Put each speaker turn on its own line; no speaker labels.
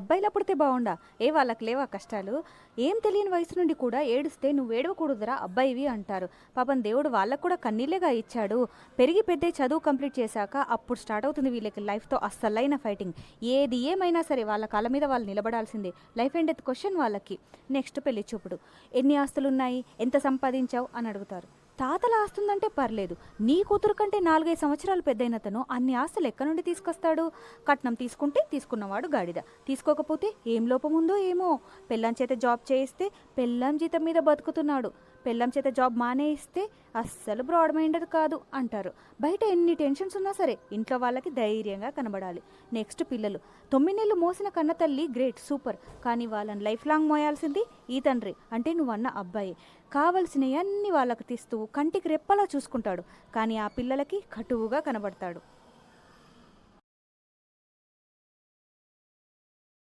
అబ్బాయిలా పుడితే బాగుండా ఏ వాళ్ళకి లేవా కష్టాలు? ఏం తెలియని వయసు నుండి కూడా ఏడిస్తే నువ్వు ఏడవకూడదురా అబ్బాయివి అంటారు. పాపం దేవుడు వాళ్ళకు కూడా కన్నీళ్ళేగా ఇచ్చాడు. పెరిగి పెద్ద చదువు కంప్లీట్ చేశాక అప్పుడు స్టార్ట్ అవుతుంది వీళ్ళకి లైఫ్తో అస్సలైన ఫైటింగ్. ఏది ఏమైనా సరే వాళ్ళ కాళ్ళ మీద వాళ్ళు నిలబడాల్సిందే. లైఫ్ అండ్ డెత్ క్వశ్చన్ వాళ్ళకి. నెక్స్ట్ పెళ్ళి చూపుడు. ఎన్ని ఆస్తులు ఉన్నాయి ఎంత సంపాదించావు? అని అడుగుతారు. తాతల ఆస్తుందంటే పర్లేదు. నీ కూతురు కంటే నాలుగైదు సంవత్సరాలు పెద్దయిన తను అన్ని ఆస్తులు ఎక్కడి నుండి తీసుకొస్తాడు? కట్నం తీసుకుంటే తీసుకున్నవాడు గాడిద. తీసుకోకపోతే ఏం లోపం ఉందో ఏమో. పెళ్ళాం చేత జాబ్ చేయిస్తే పెళ్ళాం జీతం మీద బతుకుతున్నాడు. పెళ్ళాం చేత జాబ్ మానేయిస్తే అస్సలు బ్రాడ్ మైండెడ్ కాదు అంటారు. బయట ఎన్ని టెన్షన్స్ ఉన్నా సరే ఇంట్లో వాళ్ళకి ధైర్యంగా కనబడాలి. నెక్స్ట్ పిల్లలు. తొమ్మిది నెలలు మోసిన కన్న తల్లి గ్రేట్ సూపర్ కానీ వాళ్ళని లైఫ్ లాంగ్ మోయాల్సింది ఈ తండ్రి. అంటే నువ్వన్న అబ్బాయి. కావలసినవి అన్ని వాళ్ళకి తీస్తూ కంటికి రెప్పలా చూసుకుంటాడు. కానీ ఆ పిల్లలకి కటువుగా కనబడతాడు.